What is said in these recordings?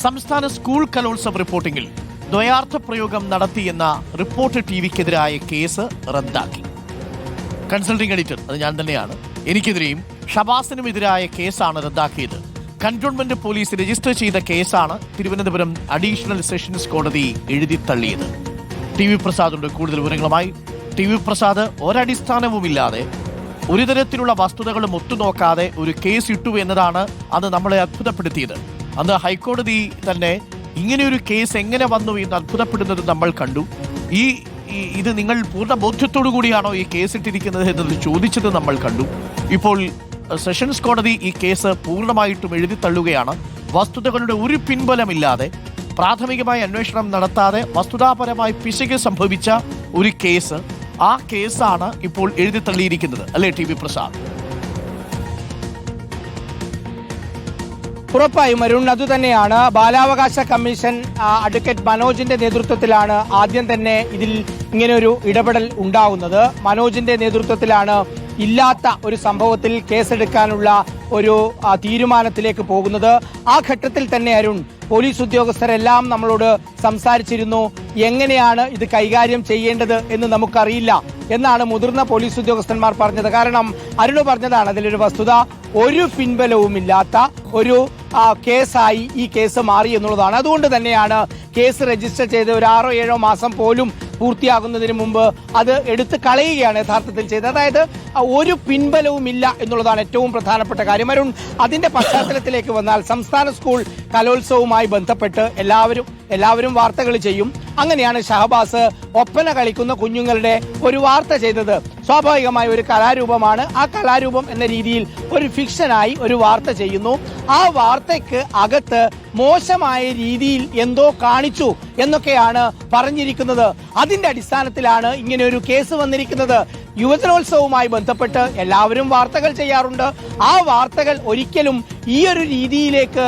സംസ്ഥാന സ്കൂൾ കലോത്സവ റിപ്പോർട്ടിംഗിൽ ദ്വയാർത്ഥ പ്രയോഗം നടത്തിയെന്ന റിപ്പോർട്ട് ടി വിക്കെതിരായ കേസ് റദ്ദാക്കി. കൺസൾട്ടിംഗ് എഡിറ്റർ അത് ഞാൻ തന്നെയാണ്. എനിക്കെതിരെയും ഷബാസിനുമെതിരായ കേസാണ് റദ്ദാക്കിയത്. കന്റോൺമെന്റ് പോലീസ് രജിസ്റ്റർ ചെയ്ത കേസാണ് തിരുവനന്തപുരം അഡീഷണൽ സെഷൻസ് കോടതി എഴുതി തള്ളിയത്. ടി വി പ്രസാദുണ്ട്. കൂടുതൽ വിവരങ്ങളുമായി ടി വി പ്രസാദ് ഒരടിസ്ഥാനവുമില്ലാതെ ഒരു തരത്തിലുള്ള വസ്തുതകളും ഒത്തുനോക്കാതെ ഒരു കേസ് ഇട്ടു എന്നതാണ് അത് നമ്മളെ അത്ഭുതപ്പെടുത്തിയത്. അന്ന് ഹൈക്കോടതി തന്നെ ഇങ്ങനെയൊരു കേസ് എങ്ങനെ വന്നു എന്ന് അത്ഭുതപ്പെടുന്നത് നമ്മൾ കണ്ടു. ഈ ഇത് നിങ്ങൾ പൂർണ ബോധ്യത്തോടു കൂടിയാണോ ഈ കേസ് ഇട്ടിരിക്കുന്നത് എന്നത് ചോദിച്ചത് നമ്മൾ കണ്ടു. ഇപ്പോൾ സെഷൻസ് കോടതി ഈ കേസ് പൂർണമായിട്ടും എഴുതി തള്ളുകയാണ്. വസ്തുതകളുടെ ഒരു പിൻബലമില്ലാതെ പ്രാഥമികമായി അന്വേഷണം നടത്താതെ വസ്തുതാപരമായി പിശക് സംഭവിച്ച ഒരു കേസ് ആ കേസാണ് ഇപ്പോൾ എഴുതി തള്ളിയിരിക്കുന്നത്. അല്ലേ ടി വി പ്രസാദ്? ഉറപ്പായും അരുൺ അതുതന്നെയാണ് ബാലാവകാശ കമ്മീഷൻ അഡ്വക്കേറ്റ് മനോജിന്റെ നേതൃത്വത്തിലാണ് ആദ്യം തന്നെ ഇതിൽ ഇങ്ങനെയൊരു ഇടപെടൽ ഉണ്ടാവുന്നത്. മനോജിന്റെ നേതൃത്വത്തിലാണ് ഇല്ലാത്ത ഒരു സംഭവത്തിൽ കേസെടുക്കാനുള്ള ഒരു തീരുമാനത്തിലേക്ക് പോകുന്നത്. ആ ഘട്ടത്തിൽ തന്നെ അരുൺ പോലീസ് ഉദ്യോഗസ്ഥരെല്ലാം നമ്മളോട് സംസാരിച്ചിരുന്നു. എങ്ങനെയാണ് ഇത് കൈകാര്യം ചെയ്യേണ്ടത് എന്ന് നമുക്കറിയില്ല എന്നാണ് മുതിർന്ന പോലീസ് ഉദ്യോഗസ്ഥന്മാർ പറഞ്ഞത്. കാരണം അരുൺ പറഞ്ഞതാണ് അതിലൊരു വസ്തുത ഒരു പിൻബലവുമില്ലാത്ത ഒരു കേസായി ഈ കേസ് മാറി എന്നുള്ളതാണ്. അതുകൊണ്ട് തന്നെയാണ് കേസ് രജിസ്റ്റർ ചെയ്ത് ഒരു ആറോ ഏഴോ മാസം പോലും പൂർത്തിയാകുന്നതിന് മുമ്പ് അത് എടുത്ത് കളയുകയാണ് യഥാർത്ഥത്തിൽ ചെയ്തത്. അതായത് ഒരു പിൻബലവുമില്ല എന്നുള്ളതാണ് ഏറ്റവും പ്രധാനപ്പെട്ട കാര്യം. അരുൺ അതിന്റെ പശ്ചാത്തലത്തിലേക്ക് വന്നാൽ സംസ്ഥാന സ്കൂൾ കലോത്സവവുമായി ബന്ധപ്പെട്ട് എല്ലാവരും എല്ലാവരും വാർത്തകൾ ചെയ്യും. അങ്ങനെയാണ് ഷഹബാസ് ഒപ്പന കളിക്കുന്ന കുഞ്ഞുങ്ങളുടെ ഒരു വാർത്ത ചെയ്തത്. സ്വാഭാവികമായ ഒരു കലാരൂപമാണ്. ആ കലാരൂപം എന്ന രീതിയിൽ ഒരു ഫിക്ഷനായി ഒരു വാർത്ത ചെയ്യുന്നു. ആ വാർത്തയ്ക്ക് അകത്ത് മോശമായ രീതിയിൽ എന്തോ കാണിച്ചു എന്നൊക്കെയാണ് പറഞ്ഞിരിക്കുന്നത്. അതിന്റെ അടിസ്ഥാനത്തിലാണ് ഇങ്ങനെ ഒരു കേസ് വന്നിരിക്കുന്നത്. യുവജനോത്സവവുമായി ബന്ധപ്പെട്ട് എല്ലാവരും വാർത്തകൾ ചെയ്യാറുണ്ട്. ആ വാർത്തകൾ ഒരിക്കലും ഈ ഒരു രീതിയിലേക്ക്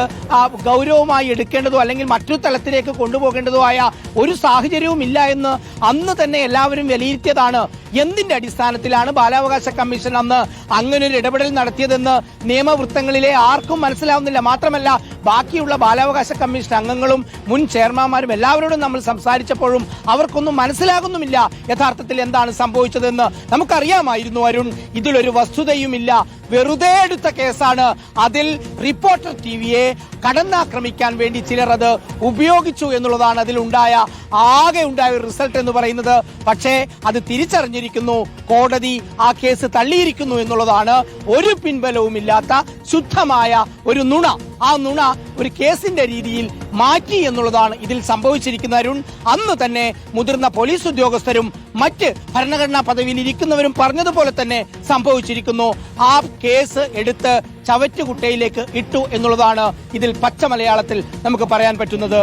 ഗൗരവമായി എടുക്കേണ്ടതോ അല്ലെങ്കിൽ മറ്റു തലത്തിലേക്ക് കൊണ്ടുപോകേണ്ടതോ ആയ ഒരു സാഹചര്യവും ഇല്ല എന്ന് അന്ന് തന്നെ എല്ലാവരും വിലയിരുത്തിയതാണ്. എന്തിന്റെ അടിസ്ഥാനത്തിലാണ് ബാലാവകാശ കമ്മീഷൻ അന്ന് അങ്ങനെ ഒരു ഇടപെടൽ നടത്തിയതെന്ന് നിയമവൃത്തങ്ങളിലെ ആർക്കും മനസ്സിലാവുന്നില്ല. മാത്രമല്ല ബാക്കിയുള്ള ബാലാവകാശ കമ്മീഷൻ അംഗങ്ങളും മുൻ ചെയർമാൻമാരും എല്ലാവരോടും നമ്മൾ സംസാരിച്ചപ്പോഴും അവർക്കൊന്നും മനസ്സിലാകുന്നുമില്ല യഥാർത്ഥത്തിൽ എന്താണ് സംഭവിച്ചതെന്ന്. നമുക്കറിയാമായിരുന്നു അരുൺ ഇതിലൊരു വസ്തുതയുമില്ല. വെറുതെ എടുത്ത കേസാണ്. അതിൽ റിപ്പോർട്ടർ ടി വിയെ കടന്നാക്രമിക്കാൻ വേണ്ടി ചിലർ അത് ഉപയോഗിച്ചു എന്നുള്ളതാണ് അതിലുണ്ടായ ആകെ ഉണ്ടായ ഒരു റിസൾട്ട് എന്ന് പറയുന്നത്. പക്ഷേ അത് തിരിച്ചറിഞ്ഞിരിക്കുന്നു. കോടതി ആ കേസ് തള്ളിയിരിക്കുന്നു എന്നുള്ളതാണ്. ഒരു പിൻബലവുമില്ലാത്ത ശുദ്ധമായ ഒരു നുണ. ആ നുണ ഒരു കേസിന്റെ രീതിയിൽ മാറ്റി എന്നുള്ളതാണ് ഇതിൽ സംഭവിച്ചിരിക്കുന്ന അരുൺ. അന്ന് തന്നെ മുതിർന്ന പോലീസ് ഉദ്യോഗസ്ഥരും മറ്റ് ഭരണഘടനാ പദവിയിൽ ഇരിക്കുന്നവരും പറഞ്ഞതുപോലെ തന്നെ സംഭവിച്ചിരിക്കുന്നു. ആ കേസ് എടുത്ത് ചവറ്റുകുട്ടയിലേക്ക് ഇട്ടു എന്നുള്ളതാണ് ഇതിൽ പച്ച മലയാളത്തിൽ നമുക്ക് പറയാൻ പറ്റുന്നത്.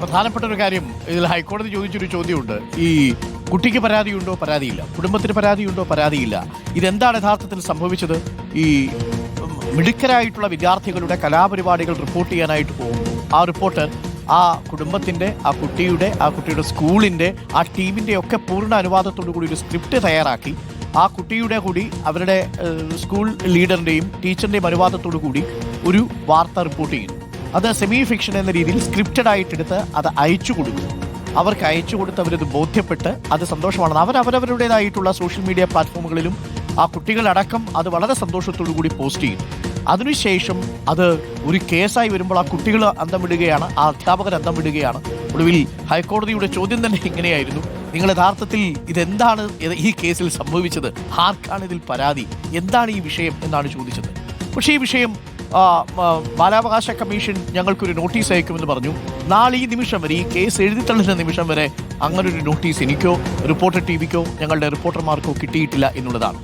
പ്രധാനപ്പെട്ട ഒരു കാര്യം ഇതിൽ ഹൈക്കോടതി ചോദിച്ചൊരു ചോദ്യമുണ്ട്. ഈ കുട്ടിക്ക് പരാതിയുണ്ടോ പരാതിയില്ല. കുടുംബത്തിന് പരാതിയുണ്ടോ പരാതിയില്ല. ഇതെന്താണ് യഥാർത്ഥത്തിൽ സംഭവിച്ചത്? ഈ മിടുക്കരായിട്ടുള്ള വിദ്യാർത്ഥികളുടെ കലാപരിപാടികൾ റിപ്പോർട്ട് ചെയ്യാനായിട്ട് പോകും. ആ റിപ്പോർട്ട് ആ കുടുംബത്തിന്റെ ആ കുട്ടിയുടെ ആ കുട്ടിയുടെ സ്കൂളിന്റെ ആ ടീമിന്റെ ഒക്കെ പൂർണ അനുവാദത്തോടു കൂടി ഒരു സ്ക്രിപ്റ്റ് തയ്യാറാക്കി ആ കുട്ടിയുടെ കൂടി അവരുടെ സ്കൂൾ ലീഡറിന്റെയും ടീച്ചറിന്റെയും അനുവാദത്തോടു കൂടി ഒരു വാർത്ത റിപ്പോർട്ട് ചെയ്യുന്നു. അത് സെമി ഫിക്ഷൻ എന്ന രീതിയിൽ സ്ക്രിപ്റ്റഡ് ആയിട്ടെടുത്ത് അത് അയച്ചു കൊടുക്കും അവർക്ക് അയച്ചു കൊടുത്ത് അവരത് ബോധ്യപ്പെട്ട് അത് സന്തോഷമാണെന്ന് അവർ അവരവരുടേതായിട്ടുള്ള സോഷ്യൽ മീഡിയ പ്ലാറ്റ്ഫോമുകളിലും ആ കുട്ടികളടക്കം അത് വളരെ സന്തോഷത്തോടു കൂടി പോസ്റ്റ് ചെയ്യും അതിനുശേഷം അത് ഒരു കേസായി വരുമ്പോൾ ആ കുട്ടികൾ അന്തം വിടുകയാണ് ആ അധ്യാപകർ അന്തം വിടുകയാണ്. ഒടുവിൽ ഹൈക്കോടതിയുടെ ചോദ്യം തന്നെ ഇങ്ങനെയായിരുന്നു. നിങ്ങൾ യഥാർത്ഥത്തിൽ ഇതെന്താണ് ഈ കേസിൽ സംഭവിച്ചത്? ആർക്കാണ് ഇതിൽ പരാതി? എന്താണ് ഈ വിഷയം എന്നാണ് ചോദിച്ചത്. പക്ഷേ ഈ വിഷയം ബാലാവകാശ കമ്മീഷൻ ഞങ്ങൾക്കൊരു നോട്ടീസ് അയക്കുമെന്ന് പറഞ്ഞു. നാളെ ഈ നിമിഷം വരെ ഈ കേസ് എഴുതി തള്ളുന്ന നിമിഷം വരെ അങ്ങനൊരു നോട്ടീസ് എനിക്കോ റിപ്പോർട്ടർ ടി വിക്കോ ഞങ്ങളുടെ റിപ്പോർട്ടർമാർക്കോ കിട്ടിയിട്ടില്ല എന്നുള്ളതാണ്.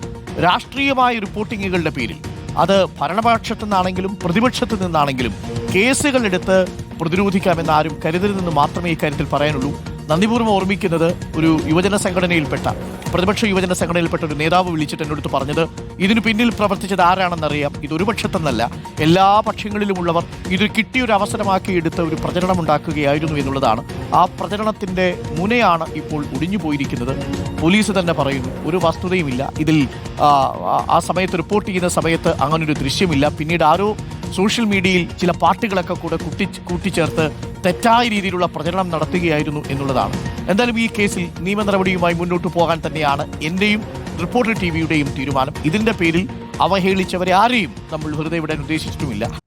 രാഷ്ട്രീയമായ റിപ്പോർട്ടിങ്ങുകളുടെ പേരിൽ അത് ഭരണപക്ഷത്തു നിന്നാണെങ്കിലും പ്രതിപക്ഷത്തു നിന്നാണെങ്കിലും കേസുകളെടുത്ത് പ്രതിരോധിക്കാമെന്ന് ആരും കരുതരുതെന്ന് മാത്രമേ ഇക്കാര്യത്തിൽ പറയാനുള്ളൂ. നന്ദിപൂർവം ഓർമ്മിക്കുന്നത് ഒരു യുവജന സംഘടനയിൽപ്പെട്ട പ്രതിപക്ഷ യുവജന സംഘടനയിൽപ്പെട്ട ഒരു നേതാവ് വിളിച്ചിട്ട് അടുത്ത് പറഞ്ഞത് ഇതിനു പിന്നിൽ പ്രവർത്തിച്ചത് ആരാണെന്നറിയാം ഇതൊരു പക്ഷത്തെന്നല്ല. എല്ലാ പക്ഷങ്ങളിലുമുള്ളവർ ഇത് കിട്ടിയൊരു അവസരമാക്കി എടുത്ത് ഒരു പ്രചരണം ഉണ്ടാക്കുകയായിരുന്നു എന്നുള്ളതാണ്. ആ പ്രചരണത്തിന്റെ മുനയാണ് ഇപ്പോൾ ഒടിഞ്ഞു പോയിരിക്കുന്നത്. പോലീസ് തന്നെ പറയുന്നു ഒരു വസ്തുതയുമില്ല. ഇതിൽ ആ സമയത്ത് റിപ്പോർട്ട് ചെയ്യുന്ന സമയത്ത് അങ്ങനൊരു ദൃശ്യമില്ല. പിന്നീട് ആരോ സോഷ്യൽ മീഡിയയിൽ ചില പാർട്ടികളൊക്കെ കൂടെ കൂട്ടി കൂട്ടിച്ചേർത്ത് തെറ്റായ രീതിയിലുള്ള പ്രചരണം നടത്തുകയായിരുന്നു എന്നുള്ളതാണ്. എന്തായാലും ഈ കേസിൽ നിയമ നടപടിയുമായി മുന്നോട്ട് പോകാൻ തന്നെയാണ് എന്റെയും റിപ്പോർട്ടർ ടി വിയുടെയും തീരുമാനം. ഇതിന്റെ പേരിൽ അവഹേളിച്ചവരെ ആരെയും നമ്മൾ വെറുതെ ഉദ്ദേശിച്ചിട്ടുമില്ല.